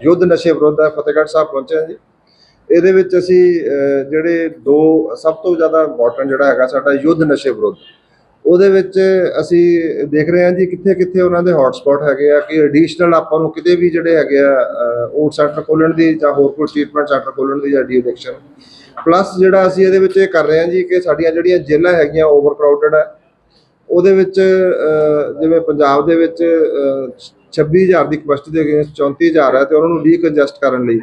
ਯੁੱਧ ਨਸ਼ੇ ਵਿਰੁੱਧ ਹੈ, ਫਤਿਹਗੜ੍ਹ ਸਾਹਿਬ ਪਹੁੰਚੇ ਹਾਂ ਜੀ। ਇਹਦੇ ਵਿੱਚ ਅਸੀਂ ਜਿਹੜੇ ਦੋ ਸਭ ਤੋਂ ਜ਼ਿਆਦਾ ਇੰਪੋਰਟੈਂਟ ਜਿਹੜਾ ਹੈਗਾ ਸਾਡਾ ਯੁੱਧ ਨਸ਼ੇ ਵਿਰੁੱਧ, ਉਹਦੇ ਵਿੱਚ ਅਸੀਂ ਦੇਖ ਰਹੇ ਹਾਂ ਜੀ ਕਿੱਥੇ ਕਿੱਥੇ ਉਹਨਾਂ ਦੇ ਹੌਟਸਪੌਟ ਹੈਗੇ ਆ, ਕਿ ਐਡੀਸ਼ਨਲ ਆਪਾਂ ਨੂੰ ਕਿਤੇ ਵੀ ਜਿਹੜੇ ਹੈਗੇ ਆ ਉਹ ਸੈਂਟਰ ਖੋਲਣ ਦੀ ਜਾਂ ਹੋਰ ਕੋਈ ਟ੍ਰੀਟਮੈਂਟ ਸੈਂਟਰ ਖੋਲਣ ਦੀ ਜਾਂ ਡੀ ਪਲੱਸ ਜਿਹੜਾ ਅਸੀਂ ਇਹਦੇ ਵਿੱਚ ਇਹ ਕਰ ਰਹੇ ਹਾਂ ਜੀ ਕਿ ਸਾਡੀਆਂ ਜਿਹੜੀਆਂ ਜੇਲ੍ਹਾਂ ਹੈਗੀਆਂ ਓਵਰ ਕਰਾਊਡਡ ਹੈ, ਉਹਦੇ ਵਿੱਚ ਜਿਵੇਂ ਪੰਜਾਬ ਦੇ ਵਿੱਚ 26000 ਦੀ ਕਪੈਸਿਟੀ ਦੇ ਅਗੇਂਸਟ 34000 ਹੈ ਤੇ ਉਹਨਾਂ ਨੂੰ ਡੀਕੰਜੈਸਟ ਕਰਨ ਲਈ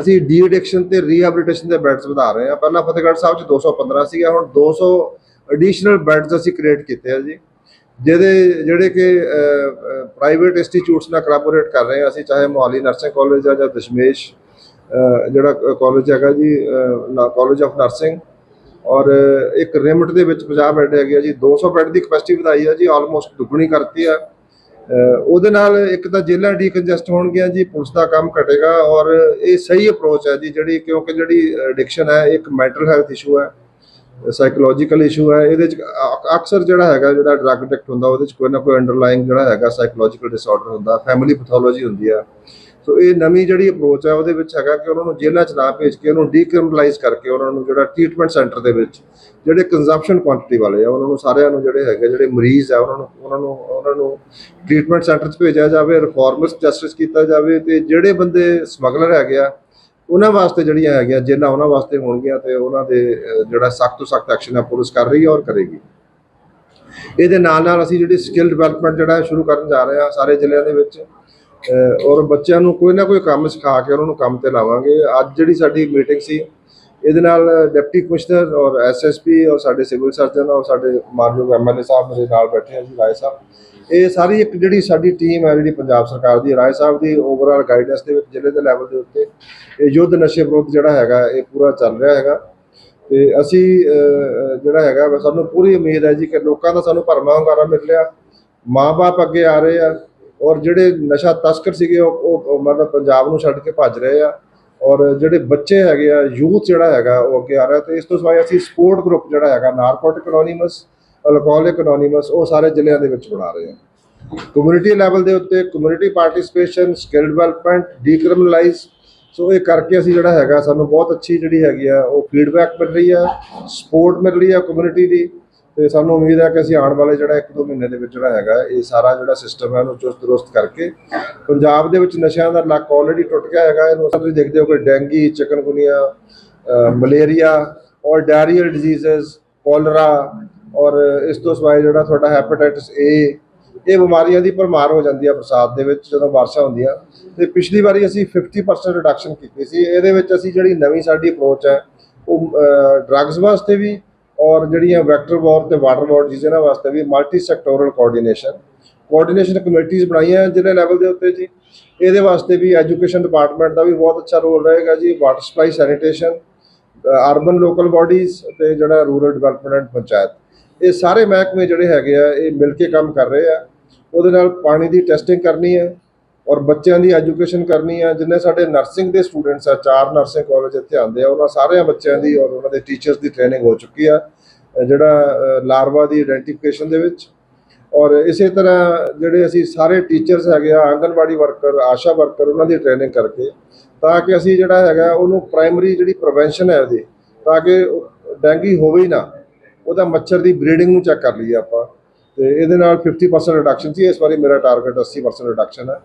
ਅਸੀਂ ਡੀ ਐਡਿਕਸ਼ਨ ਤੇ ਰੀਹੈਬਿਲਿਟੇਸ਼ਨ ਦੇ ਬੈਡਸ ਵਧਾ ਰਹੇ ਹਾਂ। ਪਹਿਲਾਂ ਫਤਿਹਗੜ੍ਹ ਸਾਹਿਬ 'ਚ 215 ਸੀਗਾ, ਹੁਣ 200 ਐਡੀਸ਼ਨਲ ਬੈਡਸ ਅਸੀਂ ਕ੍ਰੀਏਟ ਕੀਤੇ ਆ ਜੀ, ਜਿਹਦੇ, ਜਿਹੜੇ ਕਿ ਪ੍ਰਾਈਵੇਟ ਇੰਸਟੀਚਿਊਟਸ ਨਾਲ ਕੋਲੈਬੋਰੇਟ ਕਰ ਰਹੇ ਹਾਂ ਅਸੀਂ, ਚਾਹੇ ਮੋਹਾਲੀ ਨਰਸਿੰਗ ਕਾਲਜ ਆ ਜਾਂ ਦਸ਼ਮੇਸ਼ ਜਿਹੜਾ ਕਾਲਜ ਹੈਗਾ ਜੀ ਕਾਲਜ ਆਫ ਨਰਸਿੰਗ ਔਰ ਇੱਕ ਰਿਮਟ ਦੇ ਵਿੱਚ 50 ਬੈੱਡ ਹੈਗੇ ਆ ਜੀ 200 ਬੈੱਡ ਦੀ ਕਪੈਸਿਟੀ ਵਧਾਈ ਆ ਜੀ ਆਲਮੋਸਟ ਦੁੱਗਣੀ ਕਰਤੀ ਆ। ਉਹਦੇ ਨਾਲ ਇੱਕ ਤਾਂ ਜੇਲ੍ਹਾਂ ਡੀਕੰਜੈਸਟ ਹੋਣਗੀਆਂ ਜੀ, ਪੁਲਿਸ ਦਾ ਕੰਮ ਘਟੇਗਾ ਔਰ ਇਹ ਸਹੀ ਅਪਰੋਚ ਹੈ ਜੀ, ਜਿਹੜੀ ਕਿਉਂਕਿ ਜਿਹੜੀ ਐਡਿਕਸ਼ਨ ਹੈ, ਇੱਕ ਮੈਂਟਲ ਹੈਲਥ ਇਸ਼ੂ ਹੈ ਸਾਈਕੋਲੋਜੀਕਲ ਇਸ਼ੂ ਹੈ, ਇਹਦੇ ਚ ਅਕਸਰ ਜਿਹੜਾ ਹੈਗਾ, ਜਿਹੜਾ ਡਰੱਗ ਐਡਿਕਟ ਹੁੰਦਾ, ਉਹਦੇ ਚ ਕੋਈ ਨਾ ਕੋਈ ਅੰਡਰਲਾਈਂਗ ਜਿਹੜਾ ਹੈਗਾ ਸਾਈਕੋਲੋਜੀਕਲ ਡਿਸਆਰਡਰ ਹੁੰਦਾ ਫੈਮਿਲੀ ਪੈਥੋਲੋਜੀ ਹੁੰਦੀ ਆ। ਸੋ ਇਹ ਨਵੀਂ ਜਿਹੜੀ ਅਪਰੋਚ ਹੈ ਉਹਦੇ ਵਿੱਚ ਹੈਗਾ ਕਿ ਉਹਨਾਂ ਨੂੰ ਜੇਲ੍ਹਾਂ ਚ ਨਾ ਭੇਜ ਕੇ ਉਹਨੂੰ ਡੀਕ੍ਰਿਮਨਲਾਈਜ਼ ਕਰਕੇ ਉਹਨਾਂ ਨੂੰ ਜਿਹੜਾ ਟ੍ਰੀਟਮੈਂਟ ਸੈਂਟਰ ਦੇ ਵਿੱਚ, ਜਿਹੜੇ ਕੰਜ਼ੰਪਸ਼ਨ ਕੁਆਂਟੀਟੀ ਵਾਲੇ ਆ, ਉਹਨਾਂ ਨੂੰ ਸਾਰਿਆਂ ਨੂੰ ਜਿਹੜੇ ਹੈਗੇ, ਜਿਹੜੇ ਮਰੀਜ਼ ਆ, ਉਹਨਾਂ ਨੂੰ ਉਹਨਾਂ ਨੂੰ ਉਹਨਾਂ ਨੂੰ ਟ੍ਰੀਟਮੈਂਟ ਸੈਂਟਰ 'ਚ ਭੇਜਿਆ ਜਾਵੇ ਰਿਫਾਰਮਸ ਜਸਟਿਸ ਕੀਤਾ ਜਾਵੇ ਤੇ ਜਿਹੜੇ ਬੰਦੇ ਸਮਗਲਰ ਹੈਗੇ ਆ, ਉਹਨਾਂ ਵਾਸਤੇ ਜਿਹੜੀਆਂ ਹੈਗੀਆਂ ਜੇਲ੍ਹਾਂ ਉਹਨਾਂ ਵਾਸਤੇ ਹੋਣਗੀਆਂ ਤੇ ਉਹਨਾਂ ਦੇ ਜਿਹੜਾ ਸਖਤ ਤੋਂ ਸਖਤ ਐਕਸ਼ਨ ਹੈ ਪੁਲਿਸ ਕਰ ਰਹੀ ਹੈ ਔਰ ਕਰੇਗੀ। ਇਹਦੇ ਨਾਲ ਨਾਲ ਅਸੀਂ ਜਿਹੜੀ ਸਕਿੱਲ ਡਿਵੈਲਪਮੈਂਟ ਜਿਹੜਾ ਸ਼ੁਰੂ ਕਰਨ ਜਾ ਰਹੇ ਹਾਂ ਸਾਰੇ ਜ਼ਿਲ੍ਹਿਆਂ ਦੇ ਵਿੱਚ ਔਰ ਬੱਚਿਆਂ ਨੂੰ ਕੋਈ ਨਾ ਕੋਈ ਕੰਮ ਸਿਖਾ ਕੇ ਉਹਨਾਂ ਨੂੰ ਕੰਮ ਤੇ ਲਾਵਾਂਗੇ। ਅੱਜ ਜਿਹੜੀ ਸਾਡੀ ਮੀਟਿੰਗ ਸੀ, ਇਹਦੇ ਨਾਲ ਡਿਪਟੀ ਕਮਿਸ਼ਨਰ ਔਰ ਐਸਐਸਪੀ ਔਰ ਸਾਡੇ ਸਿਵਲ ਸਰਜਨ ਔਰ ਸਾਡੇ ਮਾਨਯੋਗ ਐਮਐਲਏ ਸਾਹਿਬ ਮੇਰੇ ਨਾਲ ਬੈਠੇ ਆ ਜੀ, ਰਾਏ ਸਾਹਿਬ। ਇਹ ਸਾਰੀ ਇੱਕ ਜਿਹੜੀ ਸਾਡੀ ਟੀਮ ਹੈ, ਜਿਹੜੀ ਪੰਜਾਬ ਸਰਕਾਰ ਦੀ, ਰਾਏ ਸਾਹਿਬ ਦੀ ਓਵਰਆਲ ਗਾਈਡੈਂਸ ਦੇ ਵਿੱਚ ਜ਼ਿਲ੍ਹੇ ਦੇ ਲੈਵਲ ਦੇ ਉੱਤੇ ਇਹ ਯੁੱਧ ਨਸ਼ੇ ਵਿਰੁੱਧ ਜਿਹੜਾ ਹੈਗਾ, ਇਹ ਪੂਰਾ ਚੱਲ ਰਿਹਾ ਹੈਗਾ। ਤੇ ਅਸੀਂ ਜਿਹੜਾ ਹੈਗਾ, ਸਾਨੂੰ ਪੂਰੀ ਉਮੀਦ ਹੈ ਜੀ ਕਿ ਲੋਕਾਂ ਦਾ ਸਾਨੂੰ ਭਰਮਾ ਹੁੰਗਾਰਾ ਮਿਲ ਰਿਹਾ। ਮਾਪੇ ਅੱਗੇ ਆ ਰਹੇ ਆ। ਔਰ ਜਿਹੜੇ ਨਸ਼ਾ ਤਸਕਰ ਸੀਗੇ, ਉਹ, ਉਹ- ਮਤਲਬ ਪੰਜਾਬ ਨੂੰ ਛੱਡ ਕੇ ਭੱਜ ਰਹੇ ਆ। ਔਰ ਜਿਹੜੇ ਬੱਚੇ ਹੈਗੇ ਆ, ਯੂਥ ਜਿਹੜਾ ਹੈਗਾ, ਉਹ ਅੱਗੇ ਆ ਰਿਹਾ। ਤੇ ਇਸ ਤੋਂ ਸਿਵਾਏ ਅਸੀਂ ਸਪੋਰਟ ਗਰੁੱਪ ਜਿਹੜਾ ਹੈਗਾ, ਨਾਰਕੋਟਿਕ ਅਨੋਨਿਮਸ ਅਲਕੋਹਲਿਕ ਅਨੋਨਿਮਸ ਉਹ ਸਾਰੇ ਜ਼ਿਲ੍ਹਿਆਂ ਦੇ ਵਿੱਚ ਬਣਾ ਰਹੇ ਆ। ਕਮਿਊਨਿਟੀ ਲੈਵਲ ਦੇ ਉੱਤੇ community participation, skill development, decriminalise. So ਇਹ ਕਰਕੇ ਅਸੀਂ ਜਿਹੜਾ ਹੈਗਾ, ਸਾਨੂੰ ਬਹੁਤ ਅੱਛੀ ਜਿਹੜੀ ਹੈਗੀ ਆ, ਉਹ ਫੀਡਬੈਕ ਮਿਲ ਰਹੀ ਆ, ਸਪੋਰਟ ਮਿਲ ਰਹੀ ਆ ਕਮਿਊਨਿਟੀ ਦੀ। ਤੇ ਸਾਨੂੰ ਉਮੀਦ ਹੈ ਕਿ ਅਸੀਂ ਆਉਣ ਵਾਲੇ ਜਿਹੜਾ ਇੱਕ ਦੋ ਮਹੀਨੇ ਦੇ ਵਿੱਚ ਜਿਹੜਾ ਹੈਗਾ, ਇਹ ਸਾਰਾ ਜਿਹੜਾ ਸਿਸਟਮ ਹੈ ਉਹਨੂੰ ਚੁਸਤ ਦਰੁਸਤ ਕਰਕੇ ਪੰਜਾਬ ਦੇ ਵਿੱਚ ਨਸ਼ਿਆਂ ਦਾ ਲੱਕ ਆਲਰੇਡੀ ਟੁੱਟ ਗਿਆ ਹੈਗਾ, ਇਹਨੂੰ ਤੁਸੀਂ ਦੇਖਦੇ ਹੋ ਕਿ ਡੈਂਗੀ, ਚਿਕਨਗੁਨੀਆ ਮਲੇਰੀਆ, ਔਰ ਡਾਇਰੀਅਲ ਡਿਜ਼ੀਜ਼ਸ ਕੋਲਰਾ ਔਰ ਇਸ ਤੋਂ ਸਿਵਾਏ ਜਿਹੜਾ ਤੁਹਾਡਾ ਹੈਪੇਟਾਈਟਸ ਏ ਇਹ ਬਿਮਾਰੀਆਂ ਦੀ ਭਰਮਾਰ ਹੋ ਜਾਂਦੀ ਆ ਬਰਸਾਤ ਦੇ ਵਿੱਚ ਜਦੋਂ ਬਾਰਿਸ਼ਾਂ ਹੁੰਦੀਆਂ। ਤੇ ਪਿਛਲੀ ਵਾਰੀ ਅਸੀਂ 50% ਰਿਡਕਸ਼ਨ ਕੀਤੀ ਸੀ, ਇਹਦੇ ਵਿੱਚ ਅਸੀਂ ਜਿਹੜੀ ਨਵੀਂ ਸਾਡੀ ਅਪਰੋਚ ਹੈ, ਉਹ ਡਰੱਗਸ ਵਾਸਤੇ ਵੀ ਔਰ ਜਿਹੜੀਆਂ ਵੈਕਟਰ ਵਾਰ ਤੇ ਵਾਟਰ ਵਾਰ ਇਹਨਾਂ ਵਾਸਤੇ ਵੀ ਮਲਟੀ ਸੈਕਟੋਰਲ ਕੋਆਰਡੀਨੇਸ਼ਨ ਕੋਆਰਡੀਨੇਸ਼ਨ ਕਮੇਟੀਆਂ ਬਣਾਈਆਂ ਜ਼ਿਲ੍ਹੇ ਲੈਵਲ ਦੇ ਉੱਤੇ ਜੀ। ਇਹਦੇ ਵਾਸਤੇ ਵੀ ਐਜੂਕੇਸ਼ਨ ਡਿਪਾਰਟਮੈਂਟ ਦਾ ਵੀ ਬਹੁਤ ਅੱਛਾ ਰੋਲ ਰਹੇਗਾ ਜੀ water supply sanitation urban local bodies ਤੇ ਜਿਹੜਾ ਰੂਰਲ ਡਿਵੈਲਪਮੈਂਟ ਪੰਚਾਇਤ। ਇਹ ਸਾਰੇ ਮਹਿਕਮੇ ਜਿਹੜੇ ਹੈਗੇ ਆ, ਇਹ ਮਿਲ ਕੇ ਕੰਮ ਕਰ ਰਹੇ ਆ। ਉਹਦੇ ਨਾਲ ਪਾਣੀ ਦੀ ਟੈਸਟਿੰਗ ਕਰਨੀ ਹੈ। ਔਰ ਬੱਚਿਆਂ ਦੀ ਐਜੂਕੇਸ਼ਨ ਕਰਨੀ ਆ, ਜਿੰਨੇ ਸਾਡੇ ਨਰਸਿੰਗ ਦੇ ਸਟੂਡੈਂਟਸ ਆ, ਚਾਰ ਨਰਸਿੰਗ ਕਾਲਜ ਇੱਥੇ ਆਉਂਦੇ ਆ, ਉਹਨਾਂ ਸਾਰਿਆਂ ਬੱਚਿਆਂ ਦੀ ਔਰ ਉਹਨਾਂ ਦੇ ਟੀਚਰਸ ਦੀ ਟ੍ਰੇਨਿੰਗ ਹੋ ਚੁੱਕੀ ਆ ਜਿਹੜਾ ਲਾਰਵਾ ਦੀ ਆਇਡੈਂਟੀਫਿਕੇਸ਼ਨ ਦੇ ਵਿੱਚ। ਔਰ ਇਸੇ ਤਰ੍ਹਾਂ ਜਿਹੜੇ ਅਸੀਂ ਸਾਰੇ ਟੀਚਰਸ ਹੈਗੇ ਆ, ਆਂਗਨਵਾੜੀ ਵਰਕਰ ਆਸ਼ਾ ਵਰਕਰ ਉਹਨਾਂ ਦੀ ਟ੍ਰੇਨਿੰਗ ਕਰਕੇ, ਤਾਂ ਕਿ ਅਸੀਂ ਜਿਹੜਾ ਹੈਗਾ, ਉਹਨੂੰ ਪ੍ਰਾਇਮਰੀ ਜਿਹੜੀ ਪ੍ਰੀਵੈਂਸ਼ਨ ਹੈ ਉਹਦੀ ਤਾਂ ਕਿ ਉਹ ਡੈਂਗੀ ਹੋਵੇ ਹੀ ਨਾ, ਉਹਦਾ ਮੱਛਰ ਦੀ ਬਰੀਡਿੰਗ ਨੂੰ ਚੈੱਕ ਕਰ ਲਈਏ ਆਪਾਂ। ਤੇ ਇਹਦੇ ਨਾਲ 50% ਰਿਡਕਸ਼ਨ ਸੀ। ਇਸ ਵਾਰੀ ਮੇਰਾ ਟਾਰਗੇਟ 80% ਰਿਡਕਸ਼ਨ ਹੈ।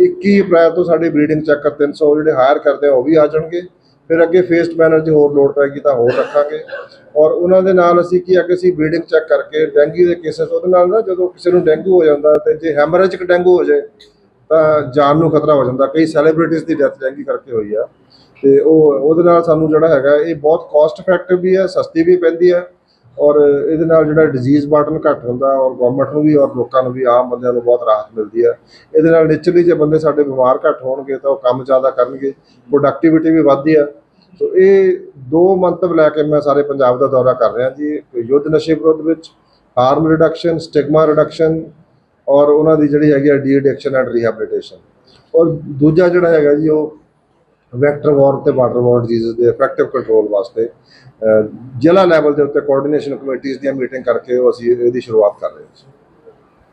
21 ਅਪ੍ਰੈਲ ਤੋਂ ਸਾਡੀ ਬਰੀਡਿੰਗ ਚੈੱਕਰ 300 ਜਿਹੜੇ ਹਾਇਰ ਕਰਦੇ ਆ, ਉਹ ਵੀ ਆ ਜਾਣਗੇ। ਫਿਰ ਅੱਗੇ ਫੇਸਟ ਮੈਨਰ ਦੀ ਹੋਰ ਲੋਡ ਪੈਗੀ ਤਾਂ ਹੋਰ ਰੱਖਾਂਗੇ। ਔਰ ਉਹਨਾਂ ਦੇ ਨਾਲ ਅਸੀਂ ਕੀ ਆ ਕਿ ਅਸੀਂ ਬਰੀਡਿੰਗ ਚੈੱਕ ਕਰਕੇ ਡੈਂਗੂ ਦੇ ਕੇਸਸ ਉਹਦੇ ਨਾਲ ਨਾ ਜਦੋਂ ਕਿਸੇ ਨੂੰ ਡੈਂਗੂ ਹੋ ਜਾਂਦਾ ਤੇ ਜੇ ਹੈਮਰੇਜਿਕ ਡੈਂਗੂ ਹੋ ਜਾਏ, ਤਾਂ ਜਾਨ ਨੂੰ ਖਤਰਾ ਹੋ ਜਾਂਦਾ। ਕਈ ਸੈਲੀਬ੍ਰਿਟੀਜ਼ ਦੀ ਡੈਥ ਡੈਂਗੀ ਕਰਕੇ ਹੋਈ ਆ। ਤੇ ਉਹ, ਉਹਦੇ ਨਾਲ ਸਾਨੂੰ ਜਿਹੜਾ ਹੈਗਾ, ਇਹ ਬਹੁਤ ਕਾਸਟ ਇਫੈਕਟਿਵ ਵੀ ਹੈ ਸਸਤੀ ਵੀ ਪੈਂਦੀ ਆ। ਔਰ ਇਹਦੇ ਨਾਲ ਜਿਹੜਾ ਡਿਜ਼ੀਜ਼ ਬਰਡਨ ਘੱਟ ਹੁੰਦਾ ਔਰ ਗਵਰਨਮੈਂਟ ਨੂੰ ਵੀ ਔਰ ਲੋਕਾਂ ਨੂੰ ਵੀ ਆਮ ਬੰਦਿਆਂ ਨੂੰ ਬਹੁਤ ਰਾਹਤ ਮਿਲਦੀ ਹੈ। ਇਹਦੇ ਨਾਲ ਨੇਚਰਲੀ ਜੇ ਬੰਦੇ ਸਾਡੇ ਬਿਮਾਰ ਘੱਟ ਹੋਣਗੇ ਤਾਂ ਉਹ ਕੰਮ ਜ਼ਿਆਦਾ ਕਰਨਗੇ ਪ੍ਰੋਡਕਟਿਵਿਟੀ ਵੀ ਵੱਧਦੀ ਹੈ। ਸੋ ਇਹ ਦੋ ਮੰਤਵ ਲੈ ਕੇ ਮੈਂ ਸਾਰੇ ਪੰਜਾਬ ਦਾ ਦੌਰਾ ਕਰ ਰਿਹਾ ਜੀ ਯੁੱਧ ਨਸ਼ੇ ਵਿਰੁੱਧ ਵਿੱਚ ਹਾਰਮ ਰਿਡਕਸ਼ਨ ਸਟਿਗਮਾ ਰਿਡਕਸ਼ਨ ਔਰ ਉਹਨਾਂ ਦੀ ਜਿਹੜੀ ਹੈਗੀ ਆ ਡੀ ਐਡਿਕਸ਼ਨ ਐਂਡ ਰੀਹੈਬਿਲਿਟੇਸ਼ਨ ਔਰ ਦੂਜਾ ਜਿਹੜਾ ਹੈਗਾ ਜੀ, ਉਹ ਵੈਕਟਰ ਵਾਰ ਤੇ ਵਾਟਰ ਵਾਰ ਡਿਜ਼ੀਜ਼ ਦੇ ਇਫੈਕਟਿਵ ਕੰਟਰੋਲ ਵਾਸਤੇ ਜ਼ਿਲ੍ਹਾ ਲੈਵਲ ਦੇ ਉੱਤੇ ਕੋਆਰਡੀਨੇਸ਼ਨ ਕਮੇਟੀਆਂ ਦੀਆਂ ਮੀਟਿੰਗ ਕਰਕੇ ਉਹ ਅਸੀਂ ਇਹਦੀ ਸ਼ੁਰੂਆਤ ਕਰ ਰਹੇ ਹਾਂ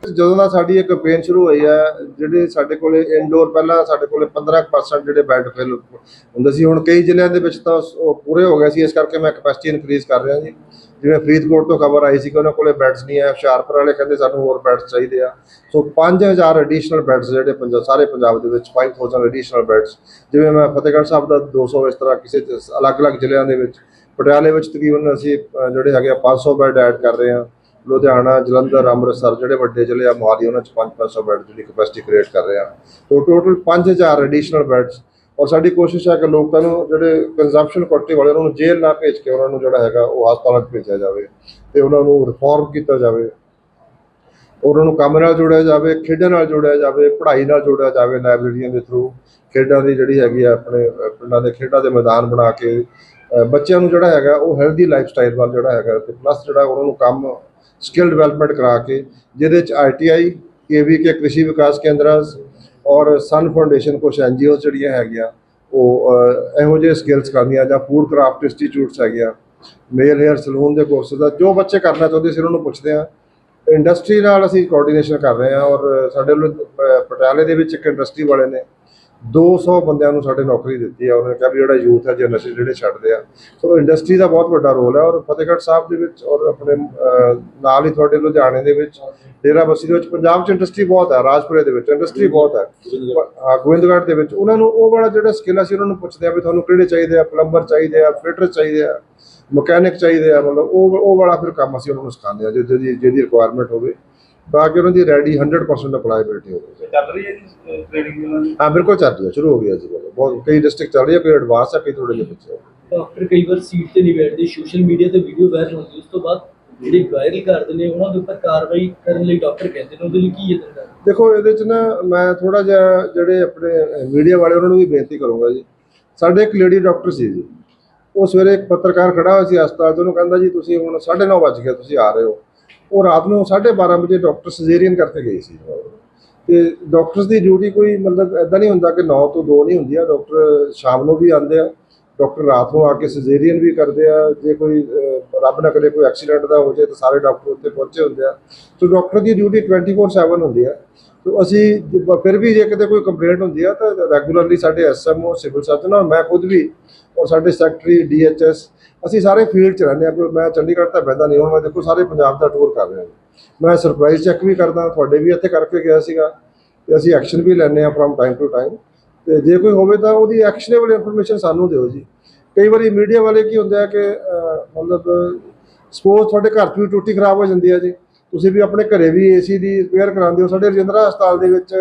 ਜਦੋਂ ਦਾ ਸਾਡੀ ਇਹ ਕੈਂਪੇਨ ਸ਼ੁਰੂ ਹੋਈ ਹੈ, ਜਿਹੜੇ ਸਾਡੇ ਕੋਲੇ ਇਨਡੋਰ ਪਹਿਲਾਂ ਸਾਡੇ ਕੋਲੇ 15% ਜਿਹੜੇ ਬੈੱਡ ਫਿਲ ਹੁੰਦੇ ਸੀ, ਹੁਣ ਕਈ ਜ਼ਿਲ੍ਹਿਆਂ ਦੇ ਵਿੱਚ ਤਾਂ ਉਹ ਪੂਰੇ ਹੋ ਗਏ ਸੀ, ਇਸ ਕਰਕੇ ਮੈਂ ਕੈਪੈਸਿਟੀ ਇਨਕਰੀਜ਼ ਕਰ ਰਿਹਾ ਜੀ। ਜਿਵੇਂ ਫਰੀਦਕੋਟ ਤੋਂ ਖਬਰ ਆਈ ਸੀ ਕਿ ਉਹਨਾਂ ਕੋਲੇ ਬੈੱਡਸ ਨਹੀਂ ਹੈ, ਹੁਸ਼ਿਆਰਪੁਰ ਵਾਲੇ ਕਹਿੰਦੇ ਸਾਨੂੰ ਹੋਰ ਬੈੱਡਸ ਚਾਹੀਦੇ ਆ। ਸੋ 5000 ਐਡੀਸ਼ਨਲ ਬੈੱਡਸ ਜਿਹੜੇ ਪੰਜਾਬ ਸਾਰੇ ਪੰਜਾਬ ਦੇ ਵਿੱਚ 5000 ਐਡੀਸ਼ਨਲ ਬੈੱਡਸ ਜਿਵੇਂ ਮੈਂ ਫਤਿਹਗੜ੍ਹ ਸਾਹਿਬ ਦਾ 200 ਇਸ ਤਰ੍ਹਾਂ ਕਿਸੇ ਅਲੱਗ-ਅਲੱਗ ਜ਼ਿਲ੍ਹਿਆਂ ਦੇ ਵਿੱਚ, ਪਟਿਆਲੇ ਵਿੱਚ ਤਕਰੀਬਨ ਅਸੀਂ ਜਿਹੜੇ ਹੈਗੇ ਆ 500 ਬੈੱਡ ਐਡ ਕਰ ਰਹੇ ਹਾਂ। ਲੁਧਿਆਣਾ, ਜਲੰਧਰ, ਅੰਮ੍ਰਿਤਸਰ ਜਿਹੜੇ ਵੱਡੇ ਜ਼ਿਲ੍ਹੇ ਆ, ਮੋਹਾਲੀ, ਉਹਨਾਂ ਚ 5-500 ਬੈੱਡ ਦੀ ਕਪੈਸਿਟੀ ਕ੍ਰੀਏਟ ਕਰ ਰਹੇ ਹਾਂ ਸੋ ਟੋਟਲ 5000 ਐਡੀਸ਼ਨਲ ਬੈੱਡਸ ਔਰ ਸਾਡੀ ਕੋਸ਼ਿਸ਼ ਹੈ ਕਿ ਲੋਕਾਂ ਨੂੰ ਜਿਹੜੇ ਕੰਜ਼ੰਪਸ਼ਨ ਕੁਆਲਿਟੀ ਵਾਲੇ, ਉਹਨਾਂ ਨੂੰ ਜੇਲ੍ਹ ਨਾ ਭੇਜ ਕੇ ਉਹਨਾਂ ਨੂੰ ਜਿਹੜਾ ਹੈਗਾ, ਉਹ ਹਸਪਤਾਲਾਂ 'ਚ ਭੇਜਿਆ ਜਾਵੇ ਤੇ ਉਹਨਾਂ ਨੂੰ ਰਿਫਾਰਮ ਕੀਤਾ ਜਾਵੇ। ਉਹਨਾਂ ਨੂੰ ਕੰਮ ਨਾਲ ਜੋੜਿਆ ਜਾਵੇ, ਖੇਡਾਂ ਨਾਲ ਜੋੜਿਆ ਜਾਵੇ, ਪੜ੍ਹਾਈ ਨਾਲ ਜੋੜਿਆ ਜਾਵੇ ਲਾਇਬ੍ਰੇਰੀਆਂ ਦੇ ਥਰੂ ਖੇਡਾਂ ਦੀ ਜਿਹੜੀ ਹੈਗੀ ਆ, ਆਪਣੇ ਪਿੰਡਾਂ ਦੇ ਖੇਡਾਂ ਦੇ ਮੈਦਾਨ ਬਣਾ ਕੇ ਬੱਚਿਆਂ ਨੂੰ ਜਿਹੜਾ ਹੈਗਾ, ਉਹ ਹੈਲਦੀ ਲਾਈਫ ਸਟਾਈਲ ਵੱਲ ਜਿਹੜਾ ਹੈਗਾ ਤੇ ਪਲੱਸ ਜਿਹੜਾ ਉਹਨਾਂ ਨੂੰ ਕੰਮ ਸਕਿੱਲ ਡਿਵੈਲਪਮੈਂਟ ਕਰਾ ਕੇ, ਜਿਹਦੇ ਚ ਆਈਟੀਆਈ ਕੇਵੀਕੇ ਕ੍ਰਿਸ਼ੀ ਵਿਕਾਸ ਕੇਂਦਰਾਂ ਔਰ ਸਨ ਫਾਊਂਡੇਸ਼ਨ ਕੁਛ ਐਨਜੀਓ ਜਿਹੜੀਆਂ ਹੈਗੀਆਂ, ਉਹ ਇਹੋ ਜਿਹੇ ਸਕਿੱਲਸ ਕਰਨੀਆਂ ਜਾਂ ਫੂਡ ਕਰਾਫਟ ਇੰਸਟੀਚਿਊਟਸ ਹੈਗੀਆਂ ਮੇਲ ਹੇਅਰ ਸਲੂਨ ਦੇ ਕੋਰਸਸ ਦਾ, ਜੋ ਬੱਚੇ ਕਰਨਾ ਚਾਹੁੰਦੇ ਸੀ ਉਹਨਾਂ ਨੂੰ ਪੁੱਛਦੇ ਆ ਇੰਡਸਟਰੀ ਨਾਲ ਅਸੀਂ ਕੋਆਰਡੀਨੇਸ਼ਨ ਕਰ ਰਹੇ ਹਾਂ ਔਰ ਸਾਡੇ ਵੱਲੋਂ ਪਟਿਆਲੇ ਦੇ ਵਿੱਚ ਇੱਕ ਇੰਡਸਟਰੀ ਵਾਲੇ ਨੇ 200 ਬੰਦਿਆਂ ਨੂੰ ਸਾਡੇ ਨੌਕਰੀ ਦਿੱਤੀ ਹੈ ਉਹਨਾਂ ਨੇ ਕਿਹਾ ਵੀ ਜਿਹੜਾ ਯੂਥ ਹੈ ਜੇ ਨਸ਼ੇ ਜਿਹੜੇ ਛੱਡਦੇ ਆ। ਸੋ ਇੰਡਸਟਰੀ ਦਾ ਬਹੁਤ ਵੱਡਾ ਰੋਲ ਹੈ ਔਰ ਫਤਿਹਗੜ੍ਹ ਸਾਹਿਬ ਦੇ ਵਿੱਚ ਔਰ ਆਪਣੇ ਨਾਲ ਹੀ ਤੁਹਾਡੇ ਲੁਧਿਆਣੇ ਦੇ ਵਿੱਚ ਡੇਰਾ ਬੱਸੀ ਦੇ ਵਿੱਚ ਪੰਜਾਬ 'ਚ ਇੰਡਸਟਰੀ ਬਹੁਤ ਹੈ ਰਾਜਪੁਰੇ ਦੇ ਵਿੱਚ ਇੰਡਸਟਰੀ ਬਹੁਤ ਹੈ ਹਾਂ, ਗੋਬਿੰਦਗੜ੍ਹ ਦੇ ਵਿੱਚ ਉਹਨਾਂ ਨੂੰ ਉਹ ਵਾਲਾ ਜਿਹੜਾ ਸਕਿੱਲ ਅਸੀਂ ਉਹਨਾਂ ਨੂੰ ਪੁੱਛਦੇ ਆ ਵੀ ਤੁਹਾਨੂੰ ਕਿਹੜੇ ਚਾਹੀਦੇ ਆ? ਪਲੰਬਰ ਚਾਹੀਦੇ ਆ ਫਿਟਰ ਚਾਹੀਦੇ ਆ ਮਕੈਨਿਕ ਚਾਹੀਦੇ ਆ ਮਤਲਬ ਉਹ ਉਹ ਵਾਲਾ ਫਿਰ ਕੰਮ ਅਸੀਂ ਉਹਨਾਂ ਨੂੰ ਸਿਖਾਉਂਦੇ ਆ ਜਿਹਦੀ ਜਿਹਦੀ ਰਿਕੁਆਇਰਮੈਂਟ ਹੋਵੇ। ਤਾਂ ਕਿ ਉਹਨਾਂ ਦੀ ਰੈਡੀ 100% ਅਪਲਾਈਬਿਲਿਟੀ ਹੋਵੇ। ਚੱਲ ਰਹੀ ਹੈ ਜੀ ਟ੍ਰੇਨਿੰਗ ਉਹਨਾਂ ਦੀ ਹਾਂ ਬਿਲਕੁਲ ਚੱਲ ਰਹੀ ਹੈ ਸ਼ੁਰੂ ਹੋ ਗਈ ਹੈ ਜੀ। ਬਹੁਤ ਕਈ ਡਿਸਟ੍ਰਿਕਟ ਚੱਲ ਰਹੀ ਹੈ ਕੋਈ ਐਡਵਾਂਸ ਹੈ ਕਈ ਥੋੜੇ ਜਿਹੇ ਪਿੱਛੇ ਹੈ। ਡਾਕਟਰ ਕਈ ਵਾਰ ਸੀਟ ਤੇ ਨਹੀਂ ਬੈਠਦੇ ਸੋਸ਼ਲ ਮੀਡੀਆ ਤੇ ਵੀਡੀਓ ਵਾਇਰਲ ਹੁੰਦੀ ਉਸ ਤੋਂ ਬਾਅਦ ਜਿਹੜੇ ਵਾਇਰਲ ਕਰਦੇ ਨੇ ਉਹਨਾਂ ਦੇ ਉੱਪਰ ਕਾਰਵਾਈ ਕਰਨ ਲਈ ਡਾਕਟਰ ਕਹਿੰਦੇ ਨੇ ਉਹਦੇ ਲਈ ਕੀ ਯਤਨ ਦੇਖੋ ਇਹਦੇ ਚ ਨਾ ਮੈਂ ਥੋੜਾ ਜਿਹਾ ਜਿਹੜੇ ਆਪਣੇ ਮੀਡੀਆ ਵਾਲੇ ਉਹਨਾਂ ਨੂੰ ਵੀ ਬੇਨਤੀ ਕਰੂੰਗਾ ਜੀ। ਸਾਡੇ ਇੱਕ ਲੇਡੀ ਡਾਕਟਰ ਸੀ ਜੀ। ਉਹ ਸਵੇਰੇ ਇੱਕ ਪੱਤਰਕਾਰ ਖੜਾ ਹੋਇਆ ਸੀ ਹਸਪਤਾਲ ਤੋਂ ਉਹਨੂੰ ਕਹਿੰਦਾ ਜੀ ਤੁਸੀਂ ਹੁਣ 9:30 ਵਜ ਗਏ ਤੁਸੀਂ ਆ ਰਹੇ ਹੋ। ਉਹ ਰਾਤ ਨੂੰ 12:30 ਵਜੇ ਡਾਕਟਰ ਸਰਜਰੀਅਨ ਕਰਕੇ ਗਈ ਸੀ। ਤੇ ਡਾਕਟਰਸ ਦੀ ਡਿਊਟੀ ਕੋਈ ਮਤਲਬ ਐਦਾਂ ਨਹੀਂ ਹੁੰਦਾ ਕਿ 9 ਤੋਂ 2 ਨਹੀਂ ਹੁੰਦੀ ਆ। ਡਾਕਟਰ ਸ਼ਾਮ ਨੂੰ ਵੀ ਆਉਂਦੇ ਆ। ਡਾਕਟਰ ਰਾਤ ਨੂੰ ਆ ਕੇ ਸਰਜਰੀਅਨ ਵੀ ਕਰਦੇ ਆ, ਜੇ ਕੋਈ ਰੱਬ ਨਾ ਕਰੇ ਕੋਈ ਐਕਸੀਡੈਂਟ ਦਾ ਹੋ ਜਾਏ ਤਾਂ ਸਾਰੇ ਡਾਕਟਰ ਉੱਥੇ ਪਹੁੰਚੇ ਹੁੰਦੇ ਆ। ਸੋ ਡਾਕਟਰ ਦੀ ਡਿਊਟੀ 24/7 ਹੁੰਦੀ ਆ। ਸੋ ਅਸੀਂ ਫਿਰ ਵੀ ਜੇ ਕਿਤੇ ਕੋਈ ਕੰਪਲੇਂਟ ਹੁੰਦੀ ਆ ਤਾਂ ਰੈਗੂਲਰਲੀ ਸਾਡੇ ਐਸਐਮਓ ਸਿਵਲ ਸਰਜਨ ਔਰ ਮੈਂ ਖੁਦ ਵੀ ਔਰ ਸਾਡੇ ਸੈਕਟਰੀ ਡੀਐਚਐਸ ਅਸੀਂ ਸਾਰੇ ਫੀਲਡ 'ਚ ਰਹਿੰਦੇ ਆ। ਮੈਂ ਚੰਡੀਗੜ੍ਹ ਤਾਂ ਬਹਿੰਦਾ ਨਹੀਂ, ਹੁਣ ਮੈਂ ਦੇਖੋ ਸਾਰੇ ਪੰਜਾਬ ਦਾ ਟੂਰ ਕਰ ਰਿਹਾ ਮੈਂ ਸਰਪ੍ਰਾਈਜ਼ ਚੈੱਕ ਵੀ ਕਰਦਾ, ਤੁਹਾਡੇ ਵੀ ਇੱਥੇ ਕਰਕੇ ਗਿਆ ਸੀਗਾ। ਤੇ ਅਸੀਂ ਐਕਸ਼ਨ ਵੀ ਲੈਂਦੇ ਆ ਫਰਮ ਟਾਈਮ ਟੂ ਟਾਈਮ ਤੇ ਜੇ ਕੋਈ ਹੋਵੇ ਤਾਂ ਉਹਦੀ ਐਕਸ਼ਨੇਬਲ ਇਨਫੋਰਮੇਸ਼ਨ ਸਾਨੂੰ ਦਿਓ ਜੀ। ਕਈ ਵਾਰੀ ਮੀਡੀਆ ਵਾਲੇ ਕੀ ਹੁੰਦੇ ਆ ਕਿ ਮਤਲਬ ਸਪੋਜ਼ ਤੁਹਾਡੇ ਘਰ 'ਚ ਵੀ ਟੂਟੀ ਖਰਾਬ ਹੋ ਜਾਂਦੀ ਹੈ ਜੀ, ਤੁਸੀਂ ਵੀ ਆਪਣੇ ਘਰੇ ਵੀ ਏਸੀ ਦੀ ਰਿਪੇਅਰ ਕਰਾਉਂਦੇ ਹੋ, ਸਾਡੇ ਰਜਿੰਦਰਾ ਹਸਪਤਾਲ ਦੇ ਵਿੱਚ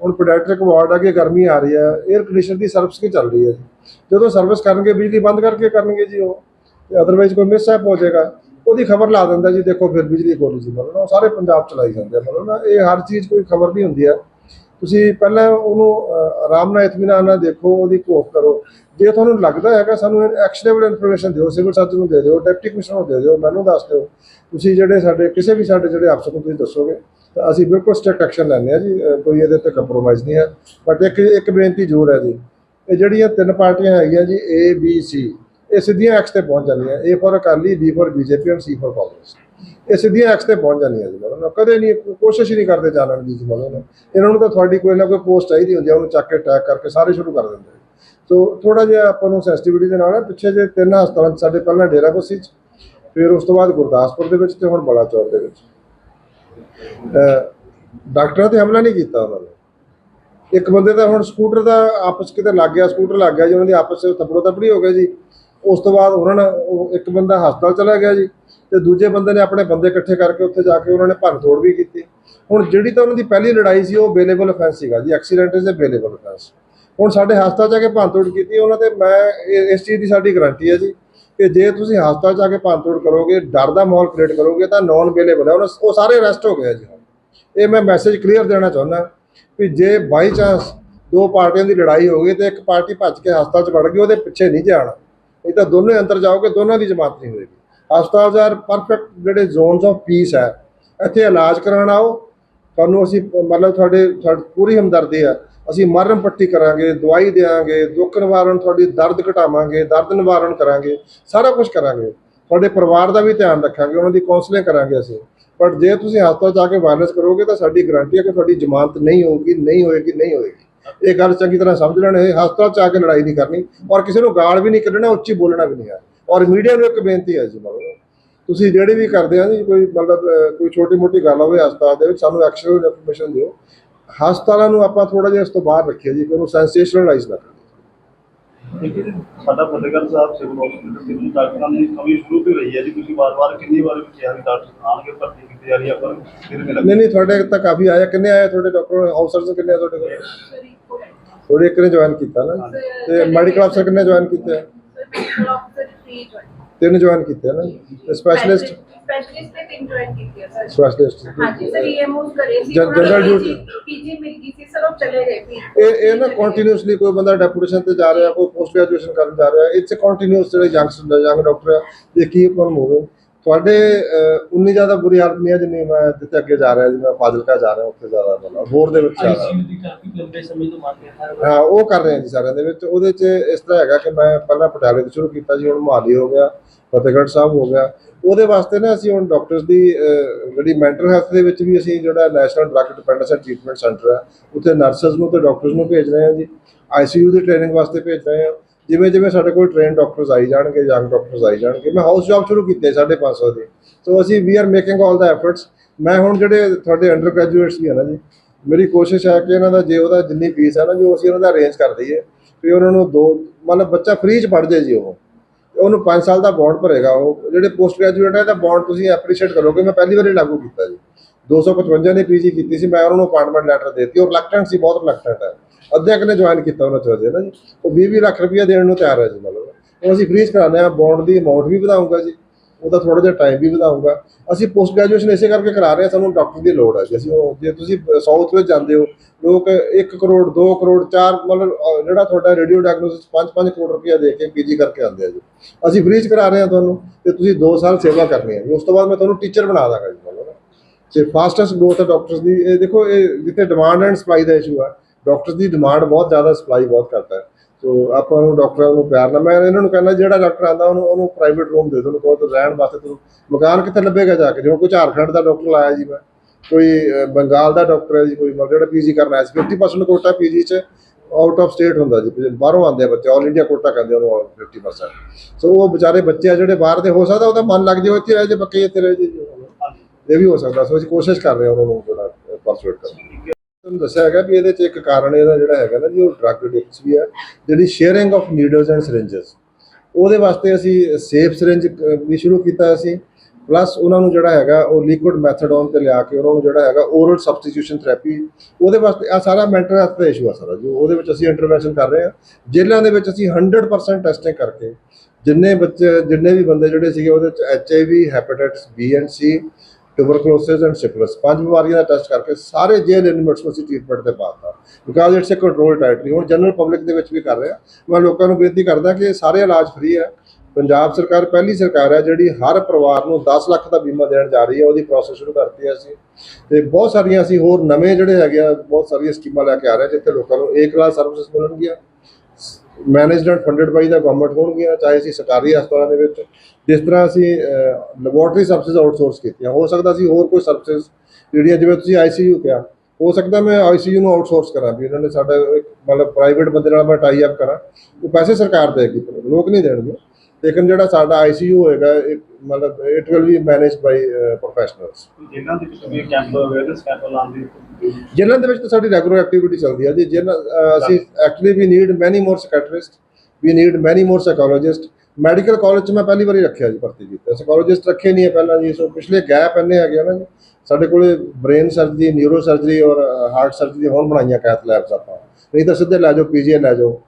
ਹੁਣ ਪੀਡੀਆਟ੍ਰਿਕ ਵਾਰਡ ਆ ਕਿ ਗਰਮੀ ਆ ਰਹੀ ਹੈ 에ਅਰ ਕੰਡੀਸ਼ਨਰ ਦੀ ਸਰਵਿਸ ਕੀ ਚੱਲ ਰਹੀ ਹੈ ਜੀ? ਜਦੋਂ ਸਰਵਿਸ ਕਰਨਗੇ, ਬਿਜਲੀ ਬੰਦ ਕਰਕੇ ਕਰਨਗੇ ਜੀ ਉਹ, ਤੇ ਅਦਰਵਾਈਜ਼ ਕੋਈ ਮਿਸਹੈਪ ਹੋ ਜਾਏਗਾ, ਉਹਦੀ ਖਬਰ ਲਾ ਦਿੰਦਾ ਜੀ, ਦੇਖੋ ਫਿਰ ਬਿਜਲੀ ਖੋਲੀ ਜੀ, ਮਤਲਬ ਨਾ ਉਹ ਸਾਰੇ ਪੰਜਾਬ ਚਲਾਈ ਜਾਂਦੇ ਆ, ਮਤਲਬ ਨਾ ਇਹ ਹਰ ਚੀਜ਼ ਕੋਈ ਖਬਰ ਨਹੀਂ ਹੁੰਦੀ ਹੈ। ਤੁਸੀਂ ਪਹਿਲਾਂ ਉਹਨੂੰ ਆਰਾਮ ਨਾਲ ਇਤਮਾਨਾਨ ਨਾਲ ਦੇਖੋ, ਉਹਦੀ ਘੋਖ ਕਰੋ। ਜੇ ਤੁਹਾਨੂੰ ਲੱਗਦਾ ਹੈਗਾ, ਸਾਨੂੰ ਐਕਸ਼ਨੇਬਲ ਇਨਫੋਰਮੇਸ਼ਨ ਦਿਓ, ਸਿਵਲ ਸਰਜਨ ਨੂੰ ਦੇ ਦਿਓ, ਡਿਪਟੀ ਕਮਿਸ਼ਨਰ ਨੂੰ ਦੇ ਦਿਓ, ਮੈਨੂੰ ਦੱਸ ਦਿਓ। ਤੁਸੀਂ ਜਿਹੜੇ ਸਾਡੇ, ਕਿਸੇ ਵੀ ਸਾਡੇ ਜਿਹੜੇ ਅਫਸਰ ਨੂੰ ਤੁਸੀਂ ਦੱਸੋਗੇ, ਤਾਂ ਅਸੀਂ ਬਿਲਕੁਲ ਸਟ੍ਰਿਕਟ ਐਕਸ਼ਨ ਲੈਂਦੇ ਆ ਜੀ ਕੋਈ ਇਹਦੇ ਤੇ ਕੰਪਰੋਮਾਈਜ਼ ਨਹੀਂ ਹੈ। ਬਟ ਇੱਕ ਇੱਕ ਬੇਨਤੀ ਜ਼ਰੂਰ ਹੈ ਜੀ, ਇਹ ਜਿਹੜੀਆਂ ਤਿੰਨ ਪਾਰਟੀਆਂ ਹੈਗੀਆਂ ਜੀ, A, B, C, ਇਹ ਸਿੱਧੀਆਂ ਐਕਸ ਤੇ ਪਹੁੰਚ ਜਾਂਦੀਆਂ। A for Akali, B for BJP and C for Congress. ਇਹ ਸਿੱਧੀਆਂ ਐਕਸ ਤੇ ਪਹੁੰਚ ਜਾਂਦੀਆਂ ਜੀ ਮਤਲਬ ਕਦੇ ਨਹੀਂ, ਕੋਸ਼ਿਸ਼ ਹੀ ਨਹੀਂ ਕਰਦੇ ਜਾਣਨ ਦੀ ਜੀ ਮਤਲਬ ਇਹਨਾਂ ਨੂੰ ਤਾਂ ਤੁਹਾਡੀ ਕੋਈ ਨਾ ਕੋਈ ਪੋਸਟ ਚਾਹੀਦੀ ਹੁੰਦੀ ਹੈ ਉਹਨੂੰ ਚੱਕ ਕੇ ਅਟੈਕ ਕਰਕੇ ਸਾਰੇ ਸ਼ੁਰੂ ਕਰ ਦਿੰਦੇ ਸੋ ਥੋੜਾ ਜਿਹਾ ਆਪਾਂ ਨੂੰ ਸੈਂਸਿਟੀਵਿਟੀ ਦੇ ਨਾਲ ਪਿੱਛੇ ਜੇ ਤਿੰਨ ਹਸਪਤਾਲਾਂ 'ਚ ਸਾਡੇ ਪਹਿਲਾਂ ਡੇਰਾ ਬਸੀ 'ਚ, ਫਿਰ ਉਸ ਤੋਂ ਬਾਅਦ ਗੁਰਦਾਸਪੁਰ ਦੇ ਵਿੱਚ ਤੇ ਹੁਣ ਬਲਾਚੌਰ ਦੇ ਵਿੱਚ। ਡਾਕਟਰਾਂ ਤੇ ਹਮਲਾ ਨਹੀਂ ਕੀਤਾ ਉਹਨਾਂ ਨੇ। ਇੱਕ ਬੰਦੇ ਦਾ ਹੁਣ ਸਕੂਟਰ ਦਾ ਆਪਸ ਕਿਤੇ ਲੱਗ ਗਿਆ ਸਕੂਟਰ ਲੱਗ ਗਿਆ ਜੀ, ਉਹਨਾਂ ਦੀ ਆਪਸ ਵਿੱਚ ਤਪੜੋ ਤਪੜੀ ਹੋ ਗਈ ਜੀ। ਉਸ ਤੋਂ ਬਾਅਦ ਉਹਨਾਂ ਨੇ ਇੱਕ ਬੰਦਾ ਹਸਪਤਾਲ ਚਲਾ ਗਿਆ ਜੀ ਤੇ ਦੂਜੇ ਬੰਦੇ ਨੇ ਆਪਣੇ ਬੰਦੇ ਇਕੱਠੇ ਕਰਕੇ ਉੱਥੇ ਜਾ ਕੇ ਉਹਨਾਂ ਨੇ ਭੰਨ ਤੋੜ ਵੀ ਕੀਤੀ। ਹੁਣ ਜਿਹੜੀ ਤਾਂ ਉਹਨਾਂ ਦੀ ਪਹਿਲੀ ਲੜਾਈ ਸੀ ਉਹ ਬੇਲੇਬਲ ਅਫੈਂਸ ਸੀਗਾ ਜੀ accident is a bailable offence ਹੁਣ ਸਾਡੇ ਹਸਪਤਾਲ ਜਾ ਕੇ ਭੰਨ ਤੋੜ ਕੀਤੀ, ਉਹਨਾਂ ਤੇ ਮੈਂ ਇਹ- ਇਸ ਚੀਜ਼ ਦੀ ਸਾਡੀ ਗਾਰੰਟੀ ਹੈ ਜੀ ਕਿ ਜੇ ਤੁਸੀਂ ਹਸਪਤਾਲ ਜਾ ਕੇ ਭੰਨ ਤੋੜ ਕਰੋਗੇ, ਡਰ ਦਾ ਮਾਹੌਲ ਕ੍ਰੀਏਟ ਕਰੋਗੇ, ਤਾਂ ਨੌਨ ਬੇਲੇਬਲ ਹੈ। ਉਹਨਾਂ- ਉਹ ਸਾਰੇ ਅਰੈਸਟ ਹੋ ਗਏ ਆ ਜੀ। ਹੁਣ। ਇਹ ਮੈਂ ਮੈਸੇਜ ਕਲੀਅਰ ਦੇਣਾ ਚਾਹੁੰਦਾ ਵੀ ਜੇ ਬਾਈ ਚਾਂਸ ਦੋ ਪਾਰਟੀਆਂ ਦੀ ਲੜਾਈ ਹੋ ਗਈ ਤੇ ਇੱਕ ਪਾਰਟੀ ਭੱਜ ਕੇ ਹਸਪਤਾਲ 'ਚ ਵੜ ਗਈ, ਉਹਦੇ ਪਿੱਛੇ ਨਹੀਂ ਜਾਣਾ। ਨਹੀਂ ਤਾਂ ਦੋਨੇ ਅੰਦਰ ਜਾਓਗੇ, ਦੋਨਾਂ ਦੀ ਜਮਾਤ ਨਹੀਂ ਹੋਏਗੀ। ਹਸਪਤਾਲ ਯਾਰ ਪਰਫੈਕਟ ਜਿਹੜੇ ਜ਼ੋਨਸ ਆਫ ਪੀਸ ਹੈ, ਇੱਥੇ ਇਲਾਜ ਕਰਾਉਣ ਆਓ। ਤੁਹਾਨੂੰ ਅਸੀਂ, ਮਤਲਬ ਤੁਹਾਡੇ, ਤੁਹਾਡੀ ਪੂਰੀ ਹਮਦਰਦੀ ਹੈ। ਅਸੀਂ ਮਰਮ ਪੱਟੀ ਕਰਾਂਗੇ, ਦਵਾਈ ਦੇਵਾਂਗੇ ਦੁੱਖ ਨਿਵਾਰਨ, ਤੁਹਾਡੀ ਦਰਦ ਘਟਾਵਾਂਗੇ, ਦਰਦ ਨਿਵਾਰਨ ਕਰਾਂਗੇ, ਸਾਰਾ ਕੁਝ ਕਰਾਂਗੇ। ਤੁਹਾਡੇ ਪਰਿਵਾਰ ਦਾ ਵੀ ਧਿਆਨ ਰੱਖਾਂਗੇ, ਉਹਨਾਂ ਦੀ ਕਾਉਂਸਲਿੰਗ ਕਰਾਂਗੇ ਅਸੀਂ। ਬਟ ਜੇ ਤੁਸੀਂ ਹਸਪਤਾਲ ਜਾ ਕੇ ਵਾਇਰਸ ਕਰੋਗੇ ਤਾਂ ਸਾਡੀ ਗਾਰੰਟੀ ਹੈ ਕਿ ਤੁਹਾਡੀ ਜ਼ਮਾਨਤ ਨਹੀਂ ਹੋਊਗੀ, ਨਹੀਂ ਹੋਏਗੀ ਨਹੀਂ ਹੋਏਗੀ। ਇਹ ਗੱਲ ਚੰਗੀ ਤਰ੍ਹਾਂ ਸਮਝ ਲੈਣ, ਇਹ ਹਸਪਤਾਲ ਚ ਆ ਕੇ ਲੜਾਈ ਨਹੀਂ ਕਰਨੀ ਔਰ ਕਿਸੇ ਨੂੰ ਗਾਲ ਵੀ ਨਹੀਂ ਕੱਢਣਾ, ਉੱਚੀ ਬੋਲਣਾ ਵੀ ਨਹੀਂ ਹੈ। ਔਰ ਮੀਡੀਆ ਨੂੰ ਇੱਕ ਬੇਨਤੀ ਹੈ ਜੀ ਮਤਲਬ ਤੁਸੀਂ ਜਿਹੜੇ ਵੀ ਕਰਦੇ ਆ ਜੀ, ਕੋਈ ਮਤਲਬ ਕੋਈ ਛੋਟੀ ਮੋਟੀ ਗੱਲ ਹੋਵੇ ਹਸਪਤਾਲ ਦੇ ਵਿੱਚ, ਸਾਨੂੰ ਐਕਚੁਅਲ ਇਨਫੋਰਮੇਸ਼ਨ ਦਿਓ। ਹਸਪਤਾਲਾਂ ਨੂੰ ਆਪਾਂ ਥੋੜਾ ਜਿਹਾ ਇਸ ਤੋਂ ਬਾਹਰ ਰੱਖੀਏ ਜੀ ਕਿ ਉਹਨੂੰ ਸੈਂਸੇਸ਼ਨਲਾਈਜ਼ ਨਾ ਕਰੀਏ। ਲੇਕਿਨ ਸਾਡਾ ਫਤਿਹਗੜ੍ਹ ਸਾਹਿਬ ਸਿਵਲ ਹਸਪੀਟਲ ਦੇ ਵਿੱਚ ਡਾਕਟਰਾਂ ਦੀ ਕਮੀ ਸ਼ੁਰੂ ਤੋਂ ਰਹੀ ਹੈ ਜੀ ਤੁਸੀਂ ਵਾਰ-ਵਾਰ ਕਿੰਨੀ ਵਾਰ ਵੀ ਕਿਹਾ ਵੀ ਡਾਕਟਰ ਆਣਗੇ ਭਰਤੀ ਕੀਤੀ ਜਾ ਰਹੀ ਹੈ ਪਰ ਫਿਰ ਮੇਰਾ ਨਹੀਂ ਨਹੀਂ ਤੁਹਾਡੇ ਤਾਂ ਕਾਫੀ ਆਇਆ ਕਿੰਨੇ ਆਏ ਤੁਹਾਡੇ ਡਾਕਟਰ ਆਫਸਰਸ ਕਿੰਨੇ ਆ ਤੁਹਾਡੇ ਕੋਲ ਥੋੜੇ ਇੱਕ ਨੇ ਜੁਆਇਨ ਕੀਤਾ ਨਾ ਤੇ ਮੈਡੀਕਲ ਅਫਸਰ ਕਿੰਨੇ ਜੁਆਇਨ ਕੀਤੇ ਆ? ਤਿੰਨ ਜੁਆਇਨ ਕੀਤੇ ਆ ਨਾ ਸਪੈਸ਼ਲਿਸਟ ਸਪੈਸ਼ਲਿਸਟ ਤੇ ਜੁਆਇਨ ਕੀਤੀ ਹੈ ਸਰ ਸਪੈਸ਼ਲਿਸਟ ਹਾਂਜੀ ਸਰ ਈਐਮਓਸ ਕਰੇ ਸੀ ਜਨ- ਜਨਰਲ ਡਿਊਟੀ। ਪੀਜੀ ਮਿਲ ਗਈ ਸੀ ਸਰ ਉਹ ਚਲੇ ਗਏ ਵੀ ਇਹ ਇਹ ਨਾ ਕੰਟੀਨਿਊਸਲੀ ਕੋਈ ਬੰਦਾ ਡੈਪੂਟੇਸ਼ਨ ਤੇ ਜਾ ਰਿਹਾ ਕੋਈ ਪੋਸਟ ਗ੍ਰੈਜੂਏਸ਼ਨ ਕਰਨ ਜਾ ਰਿਹਾ ਇਟਸ ਕੰਟੀਨਿਊਸ ਜਿਹੜੇ ਯੰਗਸਟਰ ਯੰਗ ਡਾਕਟਰ ਆ ਇਹ ਕੀ ਪ੍ਰੋਬਲਮ ਹੋਵੇ ਤੁਹਾਡੇ ਉਨੀ ਜ਼ਿਆਦਾ ਬੁਰੀ ਹਾਲਤ ਨਹੀਂ ਹੈ ਜਿੰਨੀ ਮੈਂ ਜਿੱਥੇ ਅੱਗੇ ਜਾ ਰਿਹਾ ਜਿਵੇਂ ਫਾਜ਼ਿਲਕਾ ਜਾ ਰਿਹਾ ਉੱਥੇ ਜ਼ਿਆਦਾ ਮਤਲਬ ਹੋਰ ਦੇ ਵਿੱਚ ਮੰਗ ਹੈ ਉਹ ਕਰ ਰਹੇ ਹਾਂ ਜੀ ਸਾਰਿਆਂ ਦੇ ਵਿੱਚ। ਉਹਦੇ 'ਚ ਇਸ ਤਰ੍ਹਾਂ ਹੈਗਾ ਕਿ ਮੈਂ ਪਹਿਲਾਂ ਪਟਿਆਲੇ ਤੋਂ ਸ਼ੁਰੂ ਕੀਤਾ ਜੀ ਹੁਣ ਮੁਹਾਲੀ ਹੋ ਗਿਆ ਫਤਿਹਗੜ੍ਹ ਸਾਹਿਬ ਹੋ ਗਿਆ। ਉਹਦੇ ਵਾਸਤੇ ਨਾ ਅਸੀਂ ਹੁਣ ਡਾਕਟਰਸ ਦੀ ਜਿਹੜੀ ਮੈਂਟਲ ਹੈਲਥ ਦੇ ਵਿੱਚ ਵੀ ਅਸੀਂ ਜਿਹੜਾ national drug dependence and treatment centre ਹੈ ਉੱਥੇ ਨਰਸਸ ਨੂੰ ਤੇ ਡਾਕਟਰਸ ਨੂੰ ਭੇਜ ਰਹੇ ਹਾਂ ਜੀ। ਆਈਸੀਯੂ ਦੀ ਟ੍ਰੇਨਿੰਗ ਵਾਸਤੇ ਭੇਜ ਰਹੇ ਹਾਂ। ਜਿਵੇਂ ਜਿਵੇਂ ਸਾਡੇ ਕੋਲ ਟ੍ਰੇਨ ਡਾਕਟਰਸ ਆਈ ਜਾਣਗੇ ਯੰਗ ਡਾਕਟਰਸ ਆਈ ਜਾਣਗੇ, ਮੈਂ ਹਾਊਸ ਜੌਬ ਸ਼ੁਰੂ ਕੀਤੀ ਹੈ 550 ਦੀ। ਸੋ ਅਸੀਂ we are making all the efforts ਮੈਂ ਹੁਣ ਜਿਹੜੇ ਤੁਹਾਡੇ ਅੰਡਰ ਗ੍ਰੈਜੂਏਟਸ ਵੀ ਹੈ ਨਾ ਜੀ, ਮੇਰੀ ਕੋਸ਼ਿਸ਼ ਹੈ ਕਿ ਇਹਨਾਂ ਦਾ ਜੇ ਉਹਦਾ ਜਿੰਨੀ ਫੀਸ ਹੈ ਨਾ, ਜੋ ਅਸੀਂ ਉਹਨਾਂ ਦਾ ਅਰੇਂਜ ਕਰ ਦਈਏ, ਵੀ ਉਹਨਾਂ ਨੂੰ ਦੋ, ਮਤਲਬ ਬੱਚਾ ਫ੍ਰੀ ਚ ਪੜ੍ਹ ਜਾਏ ਜੀ ਉਹ। ਉਹਨੂੰ 5 ਸਾਲ ਦਾ ਬੌਂਡ ਭਰੇਗਾ ਉਹ। ਜਿਹੜੇ ਪੋਸਟ ਗ੍ਰੈਜੂਏਟ ਹੈ ਤਾਂ ਬੌਂਡ ਤੁਸੀਂ ਐਪਰੀਸ਼ੀਏਟ ਕਰੋਗੇ, ਮੈਂ ਪਹਿਲੀ ਵਾਰੀ ਲਾਗੂ ਕੀਤਾ ਜੀ। 255 ਨੇ ਪੀਜੀ ਕੀਤੀ ਸੀ, ਮੈਂ ਉਹਨਾਂ ਨੂੰ ਅਪਾਇੰਟਮੈਂਟ ਲੈਟਰ ਦੇਤੀ। ਉਹ ਰਿਲੈਕਟੈਂਟ ਸੀ, ਬਹੁਤ ਰਿਲੈਕਟੈਂਟ ਹੈ। ਅੱਧੇ ਕੁ ਨੇ ਜੁਆਇਨ ਕੀਤਾ ਉਹਨਾਂ ਚ ਵਜੇ ਨਾ ਜੀ? ਉਹ 20 20 ਲੱਖ ਰੁਪਇਆ ਦੇਣ ਨੂੰ ਤਿਆਰ ਹੈ ਜੀ ਮਤਲਬ। ਉਹ ਅਸੀਂ ਫ੍ਰੀ ਚ ਕਰਾਉਂਦੇ ਆ ਬੌਂਡ ਦੀ ਅਮਾਉਂਟ ਵੀ ਵਧਾਉਂਗਾ ਜੀ। ਉਹਦਾ ਥੋੜਾ ਜਿਹਾ ਟਾਈਮ ਵੀ ਵਧਾਉਂਗਾ ਅਸੀਂ ਪੋਸਟ ਗ੍ਰੈਜੂਏਸ਼ਨ ਇਸੇ ਕਰਕੇ ਕਰਾ ਰਹੇ ਹਾਂ, ਸਾਨੂੰ ਡਾਕਟਰ ਦੀ ਲੋੜ ਹੈ ਜੀ। ਅਸੀਂ ਉਹ, ਜੇ ਤੁਸੀਂ ਸਾਊਥ ਵਿੱਚ ਜਾਂਦੇ ਹੋ, ਲੋਕ 1 ਕਰੋੜ 2 ਕਰੋੜ 4 ਮਤਲਬ ਜਿਹੜਾ ਤੁਹਾਡਾ ਰੇਡੀਓ ਡਾਇਗਨੋਸਿਸ 5-5 ਕਰੋੜ ਰੁਪਇਆ ਦੇ ਕੇ ਪੀਜੀ ਕਰਕੇ ਆਉਂਦੇ ਆ ਜੀ। ਅਸੀਂ ਫ੍ਰੀ ਕਰਾ ਰਹੇ ਹਾਂ ਤੁਹਾਨੂੰ ਤੇ ਤੁਸੀਂ 2 ਸਾਲ ਸੇਵਾ ਕਰਨੀ ਹੈ ਜੀ। ਉਸ ਤੋਂ ਬਾਅਦ ਮੈਂ ਤੁਹਾਨੂੰ ਟੀਚਰ ਬਣਾ ਦਾਂਗਾ ਜੀ ਮਤਲਬ। ਤੇ ਫਾਸਟੈਸਟ ਗਰੋਥ ਹੈ ਡਾਕਟਰਸ ਦੀ। ਇਹ ਦੇਖੋ, ਇਹ ਜਿੱਥੇ ਡਿਮਾਂਡ ਐਂਡ ਸਪਲਾਈ ਦਾ ਇਸ਼ੂ ਹੈ ਡਾਕਟਰਸ ਦੀ ਡਿਮਾਂਡ ਬਹੁਤ ਜ਼ਿਆਦਾ ਸਪਲਾਈ ਬਹੁਤ ਘੱਟ ਹੈ। ਸੋ ਆਪਾਂ ਨੂੰ ਡਾਕਟਰਾਂ ਨੂੰ ਪਿਆਰ ਨਾਲ, ਮੈਂ ਇਹਨਾਂ ਨੂੰ ਕਹਿੰਦਾ, ਜਿਹੜਾ ਡਾਕਟਰ ਆਂਦਾ ਉਹਨੂੰ ਉਹਨੂੰ ਪ੍ਰਾਈਵੇਟ ਰੂਮ ਦੇ ਦਿਓ, ਉਹਨੂੰ ਕਹੋ ਰਹਿਣ ਵਾਸਤੇ ਤੁਹਾਨੂੰ ਮਕਾਨ ਕਿੱਥੇ ਲੱਭੇਗਾ ਜਾ ਕੇ? ਜਿਵੇਂ ਕੋਈ ਝਾਰਖੰਡ ਦਾ ਡਾਕਟਰ ਲਾਇਆ ਜੀ ਮੈਂ, ਕੋਈ ਬੰਗਾਲ ਦਾ ਡਾਕਟਰ ਹੈ ਜੀ, ਕੋਈ ਮਤਲਬ ਜਿਹੜਾ ਪੀਜੀ ਕਰਨਾ ਹੈ। 50% ਕੋਟਾ ਪੀਜੀ ਚ ਆਊਟ ਆਫ ਸਟੇਟ ਹੁੰਦਾ ਜੀ ਬਾਹਰੋਂ ਆਉਂਦੇ ਆ ਬੱਚੇ ਆਲ ਇੰਡੀਆ ਕੋਟਾ ਕਹਿੰਦੇ ਉਹਨੂੰ 50% ਸੋ ਉਹ ਵਿਚਾਰੇ ਬੱਚੇ ਆ ਜਿਹੜੇ ਬਾਹਰ ਦੇ, ਹੋ ਸਕਦਾ ਉਹਦਾ ਮਨ ਲੱਗ ਜਾਵੇ ਇੱਥੇ ਰਹਿ ਜੇ, ਪੱਕੇ ਇੱਥੇ ਰਹਿ ਜੇ। ਜੀ ਇਹ ਵੀ ਹੋ ਸਕਦਾ ਸੋ ਅਸੀਂ ਕੋਸ਼ਿਸ਼ ਕਰ ਰਹੇ ਹਾਂ ਉਹਨਾਂ ਨੂੰ ਜਿਹੜਾ ਪਰਸੂਏਟ ਕਰਨ ਤੁਹਾਨੂੰ ਦੱਸਿਆ ਹੈਗਾ ਵੀ ਇਹਦੇ ਚ ਇੱਕ ਕਾਰਨ ਇਹਦਾ ਜਿਹੜਾ ਹੈਗਾ ਨਾ ਜੀ, ਉਹ ਡਰੱਗ ਐਡਿਕਟਸ ਵੀ ਆ, ਜਿਹੜੀ sharing of needles and syringes ਉਹਦੇ ਵਾਸਤੇ ਅਸੀਂ ਸੇਫ ਸਿਰਿੰਜ ਵੀ ਸ਼ੁਰੂ ਕੀਤਾ ਸੀ। ਪਲੱਸ ਉਹਨਾਂ ਨੂੰ ਜਿਹੜਾ ਹੈਗਾ, ਉਹ ਲਿਕੁਇਡ ਮੈਥਡੋਨ ਤੇ ਲਿਆ ਕੇ ਉਹਨਾਂ ਨੂੰ ਜਿਹੜਾ ਹੈਗਾ ਓਰਲ ਸਬਸਟੀਟਿਊਸ਼ਨ ਥੈਰੇਪੀ ਉਹਦੇ ਵਾਸਤੇ ਆ ਸਾਰਾ ਮੈਂਟਲ ਹੈਲਥ ਦਾ ਇਸ਼ੂ ਆ ਸਾਰਾ ਜੋ, ਉਹਦੇ ਵਿੱਚ ਅਸੀਂ ਇੰਟਰਵੈਂਸ਼ਨ ਕਰ ਰਹੇ ਹਾਂ। ਜੇਲ੍ਹਾਂ ਦੇ ਵਿੱਚ ਅਸੀਂ 100% ਟੈਸਟਿੰਗ ਕਰਕੇ, ਜਿੰਨੇ ਬੱਚੇ, ਜਿੰਨੇ ਵੀ ਬੰਦੇ ਜਿਹੜੇ ਸੀਗੇ, ਉਹਦੇ ਚ H I V hepatitis B and C tuberculosis and syphilis ਪੰਜ ਬਿਮਾਰੀਆਂ ਦਾ ਟੈਸਟ ਕਰਕੇ ਸਾਰੇ ਜੇਲ੍ਹ ਇਨਮੇਟਸ ਨੂੰ ਅਸੀਂ ਟ੍ਰੀਟਮੈਂਟ ਤੇ ਪਾਤਾ because it's a control territory ਹੁਣ ਜਨਰਲ ਪਬਲਿਕ ਦੇ ਵਿੱਚ ਵੀ ਕਰ ਰਿਹਾ ਮੈਂ ਲੋਕਾਂ ਨੂੰ ਬੇਨਤੀ ਕਰਦਾ ਕਿ ਇਹ ਸਾਰੇ ਇਲਾਜ ਫ੍ਰੀ ਹੈ ਪੰਜਾਬ ਸਰਕਾਰ ਪਹਿਲੀ ਸਰਕਾਰ ਹੈ ਜਿਹੜੀ ਹਰ ਪਰਿਵਾਰ ਨੂੰ 10 ਲੱਖ ਦਾ ਬੀਮਾ ਦੇਣ ਜਾ ਰਹੀ ਹੈ ਉਹਦੀ ਪ੍ਰੋਸੈਸ ਸ਼ੁਰੂ ਕਰਤੀ ਹੈ ਅਸੀਂ। ਤੇ ਬਹੁਤ ਸਾਰੀਆਂ ਅਸੀਂ ਹੋਰ ਨਵੇਂ ਜਿਹੜੇ ਹੈਗੇ ਆ, ਬਹੁਤ ਸਾਰੀਆਂ ਸਕੀਮਾਂ ਲੈ ਕੇ ਆ ਰਹੇ ਹਾਂ ਜਿੱਥੇ ਲੋਕਾਂ ਨੂੰ ਏਕ ਕਲਾਸ ਸਰਵਿਸਿਜ਼ ਮਿਲਣਗੀਆਂ। Managed and funded by the government ਹੋਣਗੀਆਂ, ਚਾਹੇ ਅਸੀਂ ਸਰਕਾਰੀ ਹਸਪਤਾਲਾਂ ਦੇ ਵਿੱਚ ਜਿਸ ਤਰ੍ਹਾਂ ਅਸੀਂ ਲੈਬੋਰਟਰੀ ਸਰਵਿਸਿਜ਼ ਆਊਟਸੋਰਸ ਕੀਤੀਆਂ ਹੋ ਸਕਦਾ ਸੀ ਹੋਰ ਕੋਈ ਸਰਵਿਸਿਜ਼ ਜਿਹੜੀਆਂ ਜਿਵੇਂ ਤੁਸੀਂ ਆਈਸੀਯੂ ਕਿਹਾ ਹੋ ਸਕਦਾ ਮੈਂ ਆਈਸੀਯੂ ਨੂੰ ਆਊਟਸੋਰਸ ਕਰਾਂ ਵੀ ਇਹਨਾਂ ਨੇ ਸਾਡਾ ਇੱਕ ਮਤਲਬ ਪ੍ਰਾਈਵੇਟ ਬੰਦੇ ਨਾਲ ਮੈਂ ਟਾਈ ਅਪ ਕਰਾਂ ਉਹ ਪੈਸੇ ਸਰਕਾਰ ਦੇਗੀ ਲੋਕ ਨਹੀਂ ਦੇਣਗੇ। ਲੇਕਿਨ ਜਿਹੜਾ ਸਾਡਾ ਆਈਸੀਯੂ ਹੋਏਗਾ ਇਹ ਮਤਲਬ it will be managed by professionals ਜਿਨ੍ਹਾਂ ਦੇ ਵਿੱਚ ਵੀ ਕੈਂਪ ਅਵੇਅਰਨੈਸ ਕੈਂਪ ਲਾਉਣ ਦੀ ਜਿਨ੍ਹਾਂ ਦੇ ਵਿੱਚ ਤਾਂ ਸਾਡੀ ਰੈਗੂਲਰ ਐਕਟੀਵਿਟੀ ਚੱਲਦੀ ਹੈ ਜੀ ਜਿਨ੍ਹਾਂ ਅਸੀਂ actually we need many more psychiatrist we need many more psychologist medical college 'ਚ ਮੈਂ ਪਹਿਲੀ ਵਾਰੀ ਰੱਖਿਆ ਜੀ ਭਰਤੀ ਕੀਤਾ। ਸਾਈਕੋਲੋਜਿਸਟ ਰੱਖੇ ਨਹੀਂ ਹੈ ਪਹਿਲਾਂ ਜੀ, ਸੋ ਪਿਛਲੇ ਗੈਪ ਇੰਨੇ ਹੈਗੇ ਆ ਨਾ ਜੀ। ਸਾਡੇ ਕੋਲੇ ਬ੍ਰੇਨ ਸਰਜਰੀ ਨਿਊਰੋ ਸਰਜਰੀ ਔਰ ਹਾਰਟ ਸਰਜਰੀ ਹੁਣ ਬਣਾਈਆਂ ਕੈਥ ਲੈਬਸ ਆਪਾਂ। ਨਹੀਂ ਤਾਂ ਸਿੱਧੇ ਲੈ ਜਾਓ ਪੀਜੀਆਈ ਲੈ ਜਾਓ।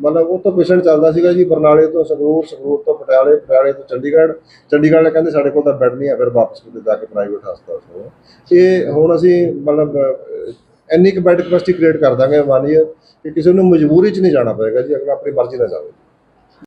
ਮਤਲਬ ਉਹ ਤੋਂ ਪੇਸ਼ੈਂਟ ਚੱਲਦਾ ਸੀਗਾ ਜੀ, ਬਰਨਾਲੇ ਤੋਂ ਸੰਗਰੂਰ ਸੰਗਰੂਰ ਤੋਂ ਪਟਿਆਲੇ ਪਟਿਆਲੇ ਤੋਂ ਚੰਡੀਗੜ੍ਹ। ਚੰਡੀਗੜ੍ਹ ਵਾਲੇ ਕਹਿੰਦੇ ਸਾਡੇ ਕੋਲ ਤਾਂ ਬੈੱਡ ਨਹੀਂ ਹੈ, ਫਿਰ ਵਾਪਸ ਕਿਤੇ ਜਾ ਕੇ ਪ੍ਰਾਈਵੇਟ ਹਸਪਤਾਲ ਤੋਂ। ਇਹ ਹੁਣ ਅਸੀਂ ਮਤਲਬ ਇੰਨੀ ਕੁ ਬੈੱਡ ਕਪੈਸਿਟੀ ਕ੍ਰੀਏਟ ਕਰ ਦਾਂਗੇ ਮਾਨੀਏ ਕਿ ਕਿਸੇ ਨੂੰ ਮਜਬੂਰੀ 'ਚ ਨਹੀਂ ਜਾਣਾ ਪਏਗਾ ਜੀ ਅਗਲਾ ਆਪਣੀ ਮਰਜ਼ੀ ਨਾਲ ਜਾਵੇ।